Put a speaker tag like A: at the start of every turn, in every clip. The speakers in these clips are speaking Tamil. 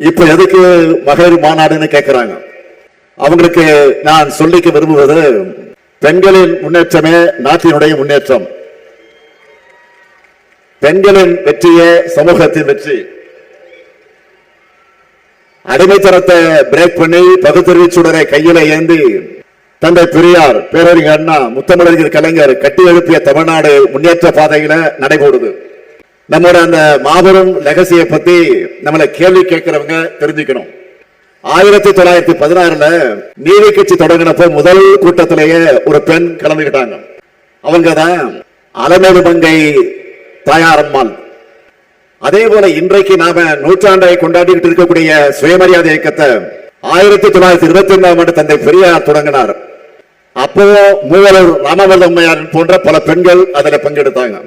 A: இப்ப எதுக்கு மகளிர் மாநாடுன்னு கேட்கிறாங்க அவங்களுக்கு நான் சொல்லிக்க விரும்புவது பெண்களின் முன்னேற்றமே நாட்டினுடைய முன்னேற்றம். பெண்களின் வெற்றியே சமூகத்தின் வெற்றி. அடிமைத்தனத்தை பிரேக் பண்ணி பகுத்தறிவு சுடரை கையில ஏந்தி தந்தை பெரியார் பேரறிஞர் அண்ணா முத்தமிழறிஞர் கலைஞர் கட்டி எழுப்பிய தமிழ்நாடு முன்னேற்ற பாதையில நடைபோடுது. நம்மோட அந்த மாபெரும் லெகசியை பத்தி நம்மள கேள்வி கேட்கிறவங்க தெரிஞ்சுக்கணும். ஆயிரத்தி தொள்ளாயிரத்தி பதினாறுல நீதி கட்சி தொடங்கினப்போ முதல் கூட்டத்திலேயே ஒரு பெண் கலந்துகிட்டாங்க. அவங்க தான் அலமேலு மங்கை தாயாரம்மாள். அதே போல இன்றைக்கு நாம நூற்றாண்டை கொண்டாடிக்கிட்டு இருக்கக்கூடிய சுயமரியாதை இயக்கத்தை ஆயிரத்தி தொள்ளாயிரத்தி இருபத்தி ஒன்றாம் ஆண்டு தந்தை பெரியார் தொடங்கினார். அப்போ மூவலூர் ராமவல்ல போன்ற பல பெண்கள் அதில் பங்கெடுத்தாங்க.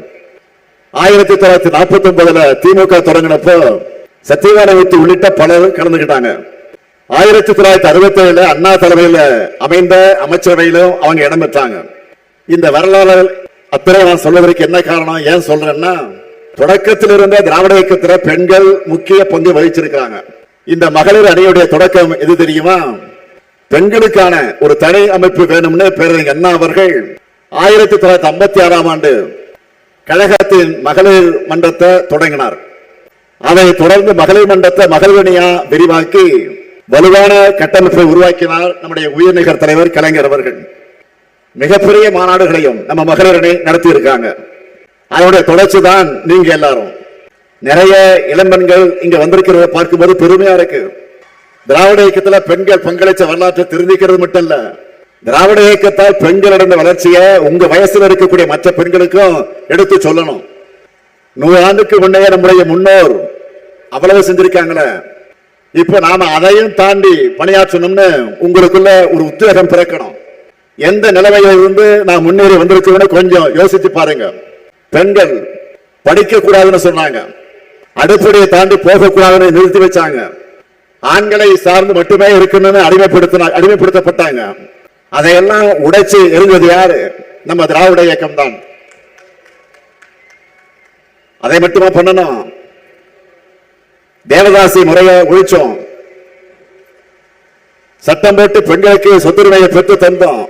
A: ஆயிரத்தி தொள்ளாயிரத்தி நாற்பத்தி ஒன்பதுல திமுக தொடங்கினப்போ சத்தியகானவத்தி உள்ளிட்ட பலரும் கலந்துகிட்டாங்க. ஆயிரத்தி தொள்ளாயிரத்தி அறுபத்தி ஏழுல அண்ணா தலைமையில அமைந்த அமைச்சரவையிலும் அவங்க இடம் பெற்றாங்க. இந்த வரலாறு அத்தனை நான் சொல்வதற்கு என்ன காரணம் ஏன் சொல்றேன்னா தொடக்கத்தில் இருந்த திராவிட இயக்கத்துல பெண்கள் முக்கிய பங்கு வகிச்சிருக்கிறாங்க. இந்த மகளிர் அணியுடைய தொடக்கம் எது தெரியுமா? பெண்களுக்கான ஒரு தனி அமைப்பு வேணும்னு பேரறிஞர் அண்ணா அவர்கள் ஆயிரத்தி தொள்ளாயிரத்தி ஐம்பத்தி ஆறாம் ஆண்டு கழகத்தின் மகளிர் மன்றத்தை தொடங்கினார். அதை தொடர்ந்து மகளிர் மன்றத்தை மகளிரணியா விரிவாக்கி வலுவான கட்டமைப்பை உருவாக்கினார் நம்முடைய உயர்நிகர் தலைவர் கலைஞர் அவர்கள். மிகப்பெரிய மாநாடுகளையும் நம்ம மகளிரணி நடத்தி இருக்காங்க அதனுடைய தொடர்ச்சி தான் நீங்க எல்லாரும். நிறைய இளம்பெண்கள் இங்க வந்திருக்கிறத பார்க்கும்போது பெருமையா இருக்கு. திராவிட இயக்கத்துல பெண்கள் பங்களிச்ச வரலாற்றை தெரிஞ்சுக்கிறது மட்டும் இல்ல திராவிட இயக்கத்தால் பெண்கள் அடைந்த வளர்ச்சியை உங்க வயசுல இருக்கக்கூடிய மற்ற பெண்களுக்கும் எடுத்து சொல்லணும். நூறு ஆண்டுக்கு முன்னே நம்முடைய முன்னோர் அவ்வளவு செஞ்சிருக்காங்களே. இப்ப நாம அதையும் தாண்டி பணியாற்றணும்னு உங்களுக்குள்ள ஒரு உத்வேகம் பிறக்கணும். எந்த நிலைமையில இருந்து நான் முன்னேறி வந்திருக்கோம்னு கொஞ்சம் யோசிச்சு பாருங்க. பெண்கள் படிக்க கூடாதுன்னு சொன்னாங்க. அடுப்படியை தாண்டி போகக்கூடாதுன்னு நிறுத்தி வச்சாங்க. ஆண்களை சார்ந்து மட்டுமே இருக்கணும்னு அடிமைப்படுத்தின அடிமைப்படுத்தப்பட்டாங்க. அதையெல்லாம் உடைச்சு எரிஞ்சது யாரு? நம்ம திராவிட இயக்கம் தான் அதை மட்டுமா பண்ணணும்? தேவதாசி முறையை ஒழிச்சோம். சட்டம் போட்டு பெண்களுக்கு சொத்துரிமையை பெற்று தந்தோம்.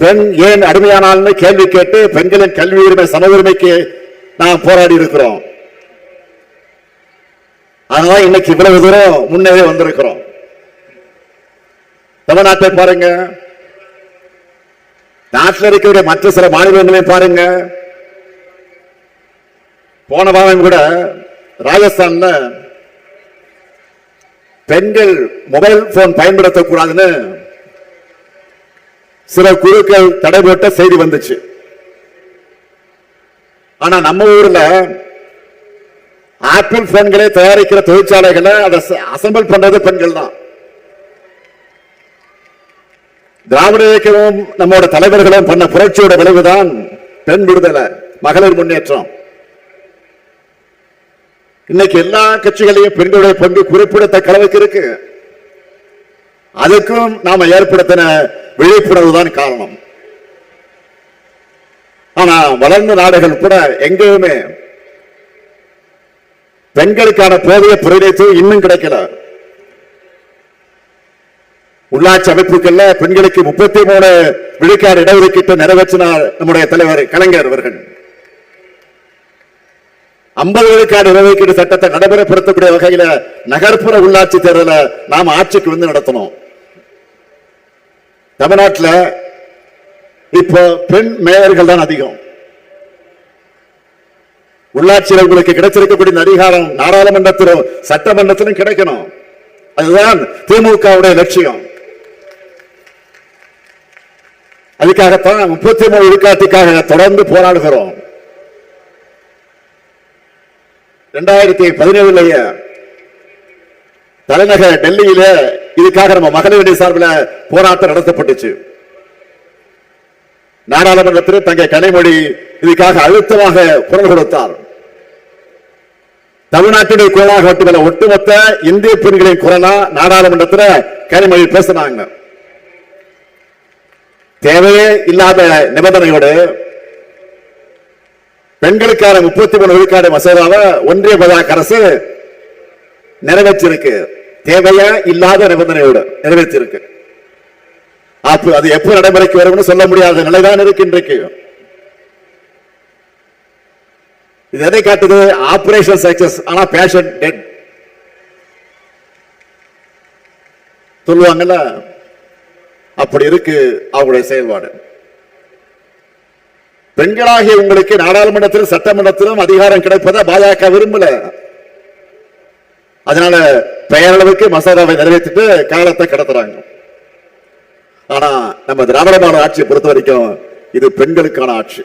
A: பெண் ஏன் அடிமையானால்னு கேள்வி கேட்டு பெண்களின் கல்வி உரிமை சம உரிமைக்கு நாம் போராடி இருக்கிறோம். அதனால இன்னைக்கு இவ்வளவு தூரம் முன்னேறி வந்திருக்கிறோம். தமிழ்நாட்டை பாருங்க. நாட்டில் இருக்கக்கூடிய மற்ற சில மாநிலங்களையும் பாருங்க. போன வாரம் கூட ராஜஸ்தான்ல பெண்கள் மொபைல் போன் பயன்படுத்தக்கூடாதுன்னு சில குழுக்கள் தடை போட்ட செய்தி வந்துச்சு. ஆனா நம்ம ஊர்ல ஆப்பிள் போன்களை தயாரிக்கிற தொழிற்சாலைகளை அதை அசம்பிள் பண்றது பெண்கள் தான் திராவிட இயக்கமும் நம்மோட தலைவர்களும் பண்ண புரட்சியோட விளைவுதான் பெண் விடுதலை மகளிர் முன்னேற்றம். இன்னைக்கு எல்லா கட்சிகளையும் பெண்களுடைய பங்கு குறிப்பிடத்தக்க அளவுக்கு இருக்கு. அதுக்கும் நாம ஏற்படுத்தின விழிப்புணர்வு தான் காரணம். ஆனா வளர்ந்த நாடுகள் கூட எங்கேயுமே பெண்களுக்கான போதிய பிரதிநிதித்துவம் இன்னும் கிடைக்கல. உள்ளாட்சி அமைப்புகள்ல பெண்களுக்கு முப்பத்தி மூணு விழுக்காடு இடஒதுக்கீட்டு நிறைவேற்றினார் நம்முடைய தலைவர் கலைஞர் அவர்கள். ஐம்பது விழுக்காடு இடஒதுக்கீடு சட்டத்தை நடைமுறைப்படுத்தக்கூடிய வகையில நகர்ப்புற உள்ளாட்சி தேர்தலை நாம் ஆட்சிக்கு வந்து நடத்தணும். தமிழ்நாட்டில் இப்போ பெண் மேயர்கள் தான் அதிகம். உள்ளாட்சியில் உங்களுக்கு கிடைச்சிருக்கக்கூடிய அதிகாரம் நாடாளுமன்றத்திலும் சட்டமன்றத்திலும் கிடைக்கணும். அதுதான் திமுகவுடைய லட்சியம். அதுக்காகத்தான் முப்பத்தி மூணு விழுக்காட்டுக்காக தொடர்ந்து போராடுகிறோம். இரண்டாயிரத்தி பதினேழுலயே தலைநகர் டெல்லியில இதுக்காக நம்ம மகளிர் சார்பில் போராட்டம் நடத்தப்பட்டுச்சு. நாடாளுமன்றத்தில் தங்க கனிமொழி இதுக்காக அழுத்தமாக குரல் கொடுத்தார். தமிழ்நாட்டினுடைய குரலாக மட்டுமல்ல ஒட்டுமொத்த இந்திய பெண்களின் குரலா நாடாளுமன்றத்தில் கனிமொழி பேசினாங்க. தேவையே இல்லாத நிபந்தனையோடு பெண்களுக்கான முப்பத்தி மூணு விழுக்காடு மசோதாவை ஒன்றிய பாஜக அரசு நிறைவேற்றிருக்கு தேவையா இல்லாத நிபந்தனையோடு நிறைவேற்றிருக்கு அப்ப அது எப்ப நடைமுறைக்கு வரும்னு சொல்ல முடியாத நிலைதான் இருக்கு இன்றைக்கு. இது எதை காட்டுது? ஆபரேஷன் சக்சஸ் ஆனா பேஷன் டெட் சொல்லுவாங்கல்ல? அப்படி இருக்கு அவங்களுடைய செயல்பாடு. பெண்களாகிய உங்களுக்கு நாடாளுமன்றத்திலும் சட்டமன்றத்திலும் அதிகாரம் கிடைப்பதை பாஜக விரும்பல. அதனால பெயரளவுக்கு மசோதாவை நிறைவேற்றிட்டு காலத்தை கடத்துறாங்க. ஆனா நம்ம திராவிட மாடல் ஆட்சியை பொறுத்த வரைக்கும் இது பெண்களுக்கான ஆட்சி.